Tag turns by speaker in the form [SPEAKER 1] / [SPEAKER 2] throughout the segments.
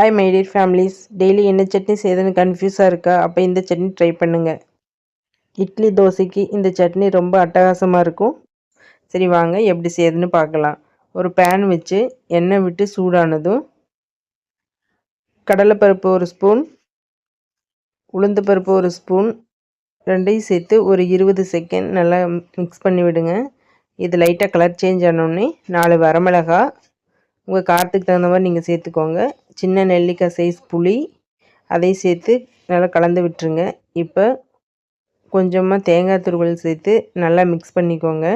[SPEAKER 1] Hi my dear families daily என்ன சட்னி செய்யுதுன்னு கன்ஃபியூஸாக இருக்கா? அப்போ இந்த சட்னி ட்ரை பண்ணுங்கள் இட்லி தோசைக்கு இந்த சட்னி ரொம்ப அட்டகாசமாக இருக்கும். சரி வாங்க எப்படி செய்யுதுன்னு பார்க்கலாம். ஒரு பேன் வச்சு எண்ணெய் விட்டு சூடானதும் கடலைப்பருப்பு ஒரு ஸ்பூன் உளுந்து பருப்பு ஒரு ஸ்பூன் ரெண்டையும் சேர்த்து ஒரு இருபது செகண்ட் நல்லா மிக்ஸ் பண்ணி விடுங்க. இது லைட்டாக கலர் சேஞ்ச் ஆனோடனே நாலு வரமிளகா உங்கள் காரத்துக்கு தகுந்த மாதிரி நீங்கள் சேர்த்துக்கோங்க. சின்ன நெல்லிக்காய் சைஸ் புளி அதையும் சேர்த்து நல்லா கலந்து விட்டுருங்க. இப்போ கொஞ்சமாக தேங்காய் துருவல் சேர்த்து நல்லா மிக்ஸ் பண்ணிக்கோங்க.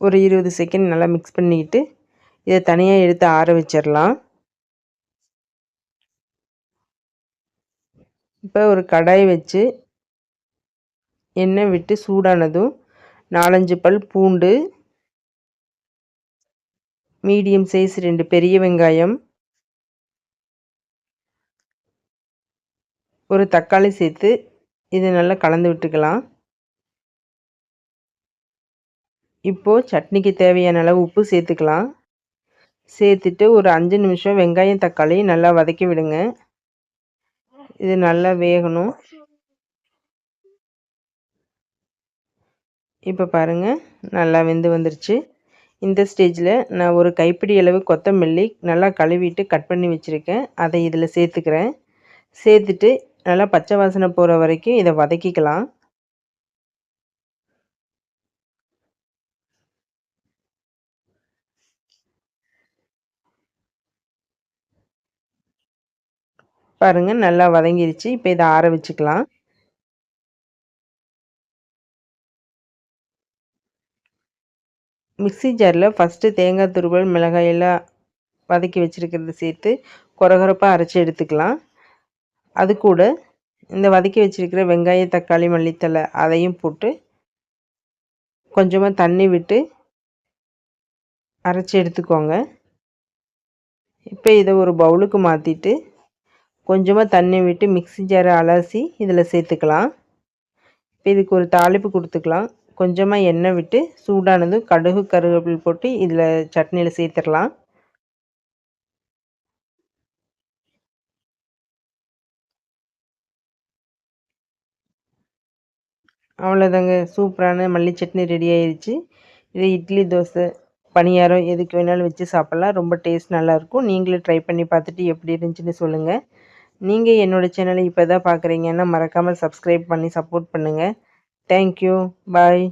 [SPEAKER 1] ஒரு இருபது செகண்ட் நல்லா மிக்ஸ் பண்ணிக்கிட்டு இதை தனியாக எடுத்து ஆற வச்சிடலாம் இப்போ ஒரு கடாய் வச்சு எண்ணெய் விட்டு சூடானதும் நாலஞ்சு பல் பூண்டு மீடியம் சைஸ் ரெண்டு பெரிய வெங்காயம். ஒரு தக்காளி சேர்த்து இதை நல்லா கலந்து விட்டுக்கலாம். இப்போது சட்னிக்கு தேவையான அளவு உப்பு சேர்த்துக்கலாம். சேர்த்துட்டு ஒரு அஞ்சு நிமிஷம் வெங்காயம் தக்காளி நல்லா வதக்கி விடுங்க. இது நல்லா வேகணும். இப்போ பாருங்கள் நல்லா வெந்து வந்துருச்சு. இந்த ஸ்டேஜில் நான் ஒரு கைப்பிடி அளவு கொத்தமல்லி நல்லா கழுவிட்டு கட் பண்ணி வச்சுருக்கேன். அதை இதில் சேர்த்துக்கிறேன். சேர்த்துட்டு நல்லா பச்சை வாசனை போகிற வரைக்கும் இதை வதக்கிக்கலாம். பாருங்கள் நல்லா வதங்கிருச்சு. இப்போ இதை ஆற வச்சுக்கலாம். மிக்ஸி ஜாரில் ஃபஸ்ட்டு தேங்காய் துருவல் மிளகாயெல்லாம் வதக்கி வச்சுருக்கிறத சேர்த்து குறகுறப்பாக அரைச்சி எடுத்துக்கலாம். அது கூட இந்த வதக்கி வச்சுருக்கிற வெங்காயம் தக்காளி மல்லித்தலை அதையும் போட்டு கொஞ்சமாக தண்ணி விட்டு அரைச்சி எடுத்துக்கோங்க. இப்போ இதை ஒரு பவுலுக்கு மாற்றிட்டு கொஞ்சமாக தண்ணி விட்டு மிக்ஸி ஜாரை அலசி இதில் சேர்த்துக்கலாம். இப்போ இதுக்கு ஒரு தாளிப்பு கொடுத்துக்கலாம். கொஞ்சமாக எண்ணெய் விட்டு சூடானதும் கடுகு கருவேப்பில் போட்டு இதில் சட்னியில் சேர்த்துடலாம். அவ்வளோதாங்க சூப்பரான மல்லி சட்னி ரெடி ஆயிடுச்சு இது இட்லி தோசை பணியாரம் எதுக்கு வேணாலும் வச்சு சாப்பிட்லாம். ரொம்ப டேஸ்ட் நல்லாயிருக்கும் நீங்களும் ட்ரை பண்ணி பார்த்துட்டு எப்படி இருந்துச்சுன்னு சொல்லுங்கள் நீங்கள் என்னோடய சேனலை இப்போ தான் பார்க்குறீங்கன்னா மறக்காமல் சப்ஸ்கிரைப் பண்ணி சப்போர்ட் பண்ணுங்கள் தேங்க்யூ பாய்